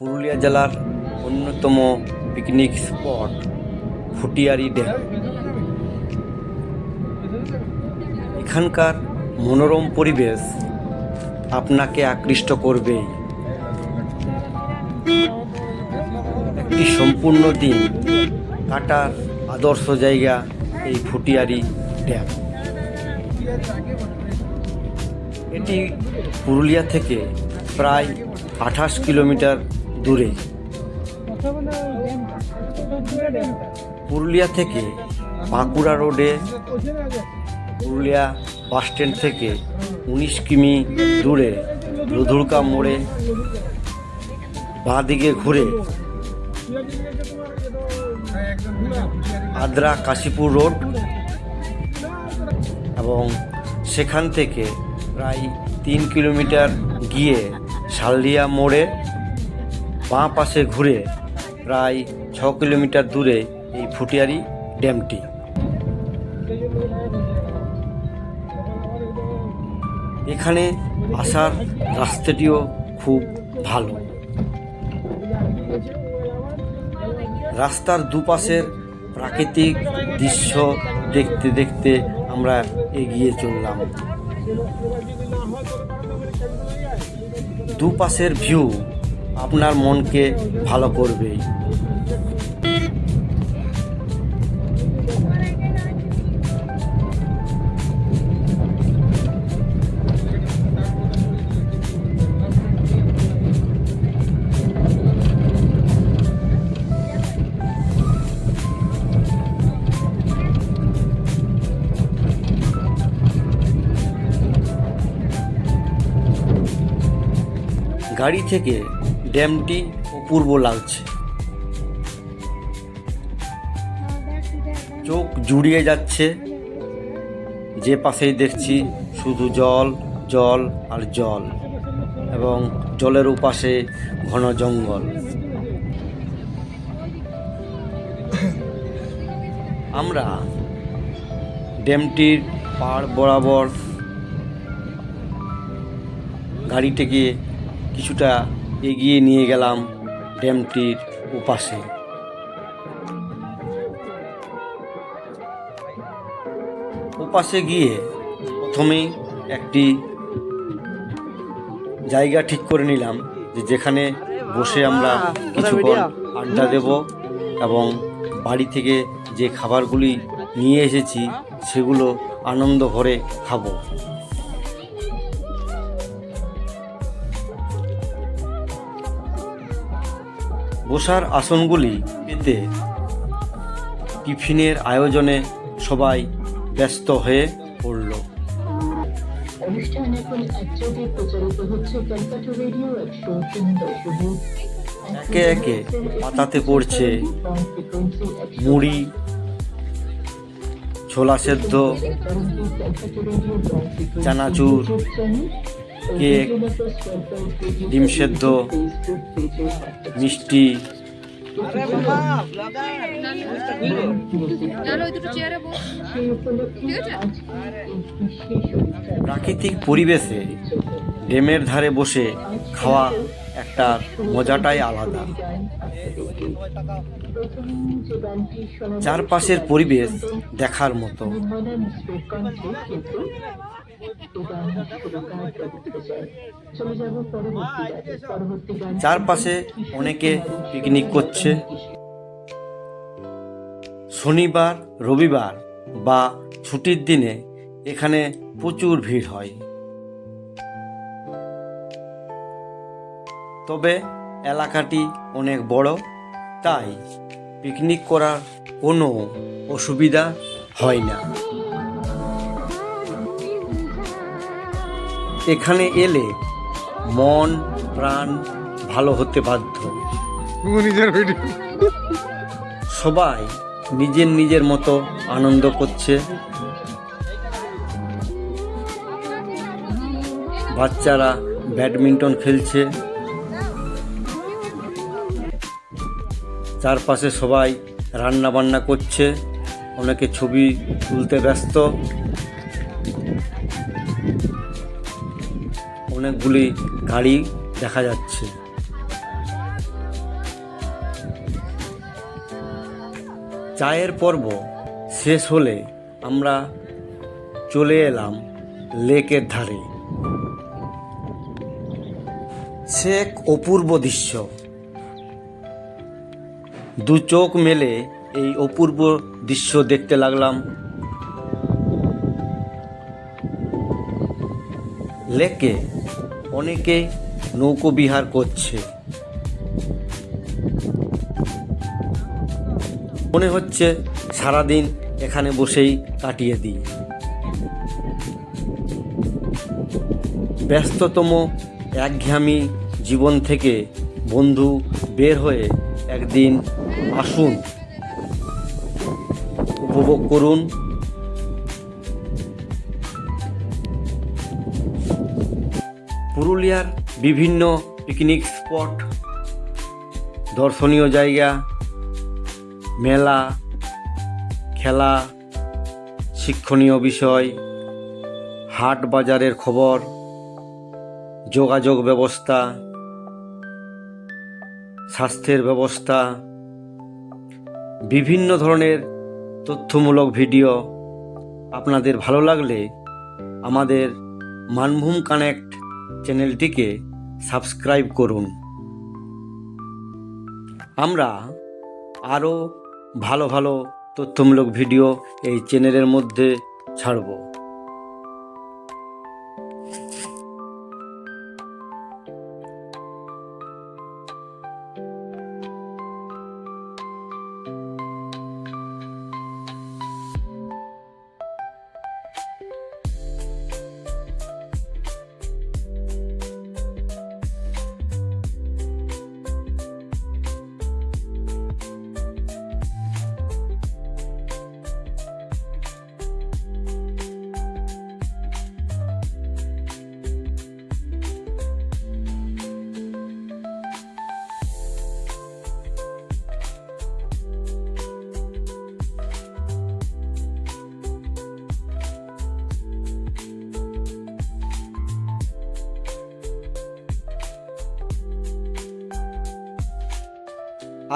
পুরুলিয়া জেলার অন্যতম picnic spot Futiyari dam এখানকার মনোরম পরিবেশ আপনাকে আকৃষ্ট করবেই একটি সম্পূর্ণ দিন কাটার আদর্শ জায়গা এই ফুটিয়ারি ড্যাম এটি পুরুলিয়া থেকে প্রায় আঠাশ কিলোমিটার দূরে। পুরুলিয়া থেকে বাঁকুড়া রোডে, পুরুলিয়া বাস স্ট্যান্ড থেকে উনিশ কিমি দূরে লুধুরকা মোড়ে বাঁ দিকে ঘুরে আদ্রা কাশীপুর রোড এবং সেখান থেকে প্রায় তিন কিলোমিটার গিয়ে শালদিয়া মোড়ে বাঁ পাশে ঘুরে প্রায় ছ কিলোমিটার দূরে এই ফুটিয়ারি ড্যামটি। এখানে আসার রাস্তাটিও খুব ভালো। রাস্তার দুপাশের প্রাকৃতিক দৃশ্য দেখতে দেখতে আমরা এগিয়ে চললাম। দুপাশের ভিউ আপনার মনকে ভালো করবেই গাড়ি থেকে ড্যামটি অপূর্ব লাগছে চোখ জুড়িয়ে যাচ্ছে। যে পাশেই দেখছি শুধু জল জল আর জল এবং জলের উপাশে ঘন জঙ্গল। আমরা ড্যামটির পাড় বরাবর গাড়িটিকে কিছুটা এগিয়ে নিয়ে গেলাম ড্যামটির উপাসে ওপাশে গিয়ে প্রথমেই একটি জায়গা ঠিক করে নিলাম যে যেখানে বসে আমরা কিছুক্ষণ আড্ডা দেব এবং বাড়ি থেকে যে খাবারগুলি নিয়ে এসেছি সেগুলো আনন্দ ভরে খাব। বসার আসনগুলি পেতে টিফিনের আয়োজনে সবাই ব্যস্ত হয়ে পড়ল। অনুষ্ঠান এখন একযোগে প্রচারিত হচ্ছে ক্যালকাটা রেডিও একশো তিন দশমিক একে একে পাতাতে পড়ছে মুড়ি ছোলা সেদ্ধ চানাচুর, কেক, ডিম সেদ্ধ, মিষ্টি। প্রাকৃতিক পরিবেশে ডেমের ধারে বসে খাওয়া একটা মজাটাই আলাদা। চারপাশের পরিবেশ দেখার মতো। চারপাশে অনেকে পিকনিক করছে। শনিবার, রবিবার বা ছুটির দিনে এখানে প্রচুর ভিড় হয়। তবে এলাকাটি অনেক বড়, তাই পিকনিক করার কোনো অসুবিধা হয় না। এখানে এলে মন প্রাণ ভালো হতে বাধ্য। নিজের ভিডিও সবাই নিজের নিজের মতো আনন্দ করছে। বাচ্চারা ব্যাডমিন্টন খেলছে। চারপাশে সবাই রান্না বান্না করছে। অনেকে ছবি তুলতে ব্যস্ত। অনেকগুলি গাড়ি দেখা যাচ্ছে। চায়ের পর্ব শেষ হলে আমরা চলে এলাম লেকের ধারে। সে এক অপূর্ব দৃশ্য। দু চোখ মেলে এই অপূর্ব দৃশ্য দেখতে লাগলাম। লেকে অনেকে নৌকো বিহার করছে। মনে হচ্ছে সারাদিন এখানে বসেই কাটিয়ে দিই। ব্যস্ততম একঘেয়ামি জীবন থেকে বন্ধু বের হয়ে একদিন আসুন, উপভোগ করুন। পুরুলিয়ার বিভিন্ন পিকনিক স্পট দর্শনীয় জায়গা, মেলা, খেলা, শিক্ষণীয় বিষয়, হাট বাজারের খবর, যোগাযোগ ব্যবস্থা, স্বাস্থ্যের ব্যবস্থা, বিভিন্ন ধরনের তথ্যমূলক ভিডিও। আপনাদের ভালো লাগলে আমাদের মানভূম কানেক্ট চ্যানেলটিকে সাবস্ক্রাইব করুন। আমরা আরও ভালো ভালো তথ্যমূলক ভিডিও এই চ্যানেলের মধ্যে ছাড়ব।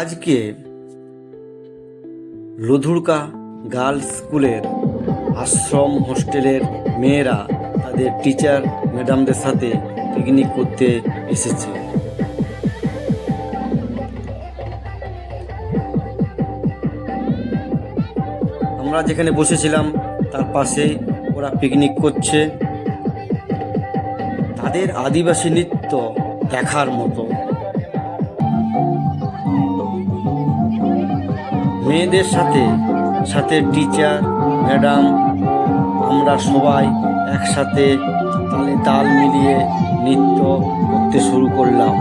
আজকে লধুরকা গার্লস স্কুলের আশ্রম হোস্টেলের মেয়েরা তাদের টিচার ম্যাডামদের সাথে পিকনিক করতে এসেছে। আমরা যেখানে বসেছিলাম, তার পাশে ওরা পিকনিক করছে। তাদের আদিবাসী নৃত্য দেখার মতো। মেয়েদের সাথে সাথে টিচার ম্যাডাম আমরা সবাই একসাথে তালে তাল মিলিয়ে নৃত্য করতে শুরু করলাম।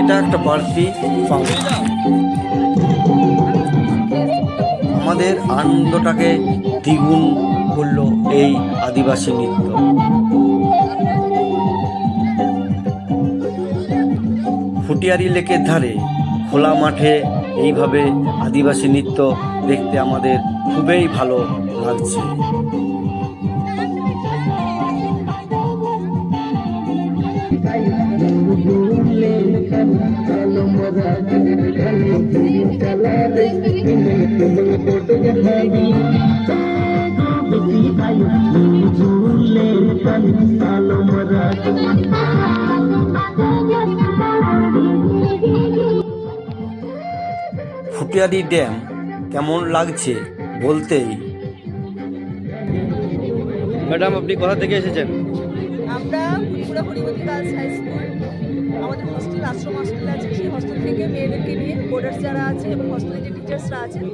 এটা একটা বাড়তি আমাদের আনন্দটাকে দ্বিগুণ করল এই আদিবাসী নৃত্য। ফুটিয়ারি লেকের ধারে খোলা মাঠে এইভাবে আদিবাসী নৃত্য দেখতে আমাদের খুবই ভালো লাগছে। ফুটিয়ারি ড্যাম কেমন লাগছে বলতেই। ম্যাডাম আপনি কোথা থেকে এসেছেন? আমরা পুরো হরিমতি গার্লস হাই স্কুল। আমাদের হস্টেল আশ্রম হস্টেল আছে। সেই হস্টেল থেকে মেয়েদেরকে নিয়ে বোর্ডার্স যারা আছে এবং হস্টেলের যে টিচার্সরা আছেন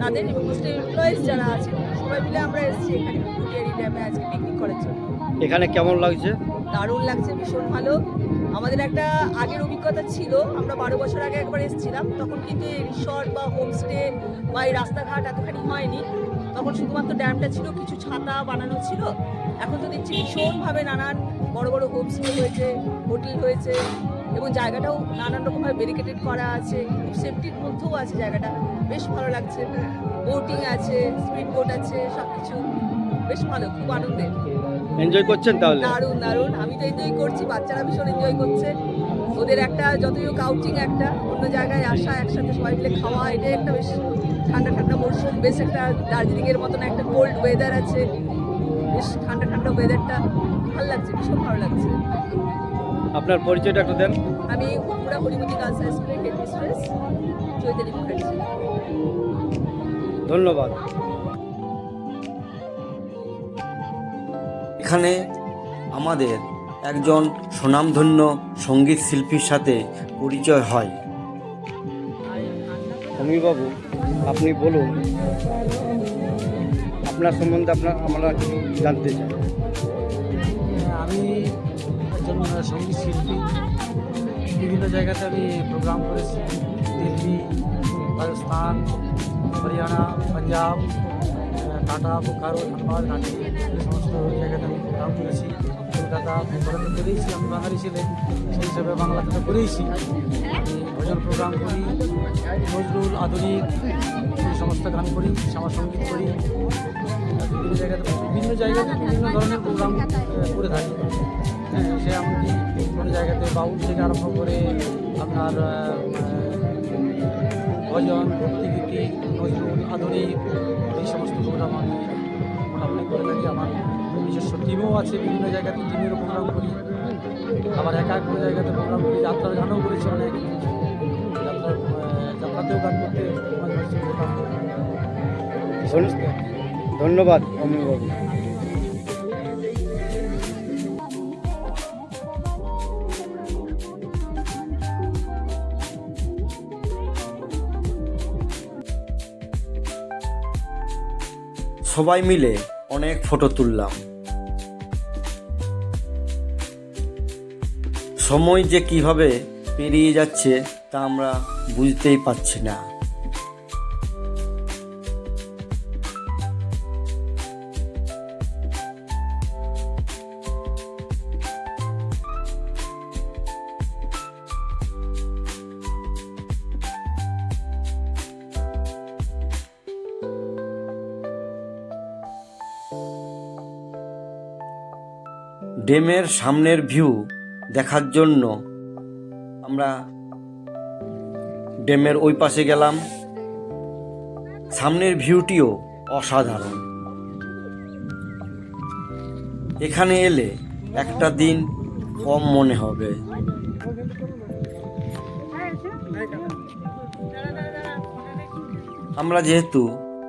তাদের এবং হোস্টেল এমপ্লয়িজ যারা আছে সবাই মিলে আমরা এসেছি এখানে ড্যামে আজকে পিকনিক করার জন্য। এখানে কেমন লাগছে? দারুণ লাগছে, ভীষণ ভালো। আমাদের একটা আগের অভিজ্ঞতা ছিল, আমরা বারো বছর আগে একবার এসেছিলাম, তখন কিন্তু এই রিসর্ট বা হোমস্টে বা এই রাস্তাঘাট এতখানি হয়নি। তখন শুধুমাত্র ড্যামটা ছিল, কিছু ছাতা বানানো ছিল। এখন তো দেখছি ভীষণভাবে নানান বড় বড় হোমস্টে হয়েছে হোটেল হয়েছে, এবং জায়গাটাও নানান রকমভাবে ব্যারিকেটেড করা আছে, খুব সেফটির মধ্যেও আছে জায়গাটা। বেশ ভালো লাগছে। বোটিং আছে স্পিড বোট আছে সব কিছু বেশ ভালো, খুব আনন্দের। এনজয় করছেন তাহলে? দারুণ দারুণ। আমি তো এনজয় করছি বাচ্চারা ভীষণ এনজয় করছে। ওদের একটা যতই আউটিং একটা অন্য জায়গায় আসা একসাথে সবাই মিলে খাওয়া এটাই একটা বেশ ঠান্ডা ঠান্ডা মরশুম বেশ একটা দার্জিলিংয়ের মতন একটা কোল্ড ওয়েদার আছে। বেশ ঠান্ডা ঠান্ডা ওয়েদারটা ভালো লাগছে ভীষণ ভালো লাগছে। আপনার পরিচয়টা একটু দেন। আমি পুরা হরিমতি গার্লস হাই স্কুলের হেড মিস্ট্রেস চৈতালি মুখার্জি। ধন্যবাদ। এখানে আমাদের একজন সুনামধন্য সংগীত শিল্পীর সাথে পরিচয় হয়। বাবু আপনি বলুন, আপনার সম্বন্ধে আপনার আমরা জানতে চাই। আমি একজন সংগীত শিল্পী। বিভিন্ন জায়গাতে আমি প্রোগ্রাম করেছি। দিল্লি, রাজস্থান, হরিয়ানা, পাঞ্জাব টাটা, বোকারো, ধানবাদ ঘাটি সমস্ত জায়গাতে আমি প্রোগ্রাম করেছি। কলকাতা করেইছি আমি বাঙালি ছেলে সেই হিসাবে বাংলাতে তো করেইছি ভজন প্রোগ্রাম করি, নজরুল, আধুনিক, এই সমস্ত গান করি শ্যামা সংগীত করি। বিভিন্ন জায়গাতে বিভিন্ন জায়গাতে বিভিন্ন ধরনের প্রোগ্রাম করে থাকি। হ্যাঁ সে এমনকি কোনো জায়গাতে বাউল থেকে আরম্ভ করে আপনার ভজন, ভক্তিগীতি, নজরুল, আধুনিক, এই সমস্ত প্রোগ্রাম আমি মোটামুটি করে থাকি আমার। নিজস্ব টিমও আছে বিভিন্ন জায়গাতে টিমেরও প্রোগ্রাম করি। আবার একা এক কোনো জায়গাতে প্রোগ্রাম করি যাত্রার গানও করেছি অনেক। যাত্রার যাত্রাতেও গান করতে। ধন্যবাদ অমিবাবু সবাই মিলে অনেক ফটো তুললাম। সময় যে কীভাবে পেরিয়ে যাচ্ছে তা আমরা বুঝতেই পারছি না। ডেমের সামনের ভিউ দেখার জন্য আমরা ড্যামের ওই পাশে গেলাম। সামনের ভিউটিও অসাধারণ। এখানে এলে একটা দিন কম মনে হবে। আমরা যেহেতু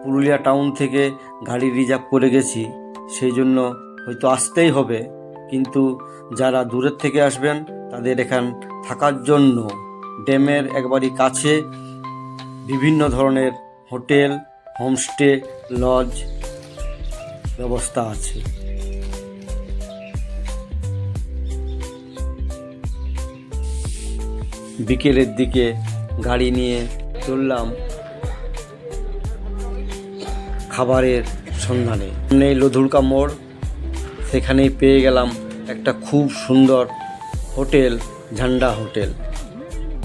পুরুলিয়া টাউন থেকে গাড়ি রিজার্ভ করে গেছি, সেই জন্য হয়তো আসতেই হবে, কিন্তু যারা দূরের থেকে আসবেন, তাদের এখান থাকার জন্য ড্যামের একবারই কাছে বিভিন্ন ধরনের হোটেল, হোমস্টে, লজ ব্যবস্থা আছে। বিকেলের দিকে গাড়ি নিয়ে চললাম খাবারের সন্ধানে। নেই লধুরকা মোড়, সেখানেই পেয়ে গেলাম একটা খুব সুন্দর হোটেল, ঝান্ডা হোটেল।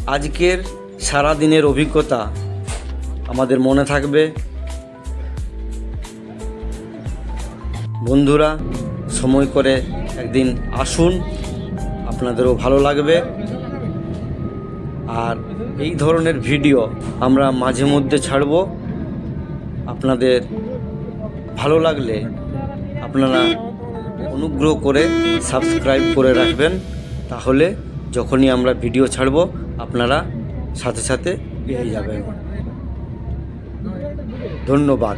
আজকের সারা দিনের অভিজ্ঞতা আমাদের মনে থাকবে। বন্ধুরা, সময় করে একদিন আসুন, আপনাদেরও ভালো লাগবে। আর এই ধরনের ভিডিও আমরা মাঝে মধ্যে ছাড়ব। আপনাদের ভালো লাগলে আপনারা অনুগ্রহ করে সাবস্ক্রাইব করে রাখবেন। তাহলে যখনই আমরা ভিডিও ছাড়ব, আপনারা সাথে সাথে পেয়ে যাবেন। ধন্যবাদ।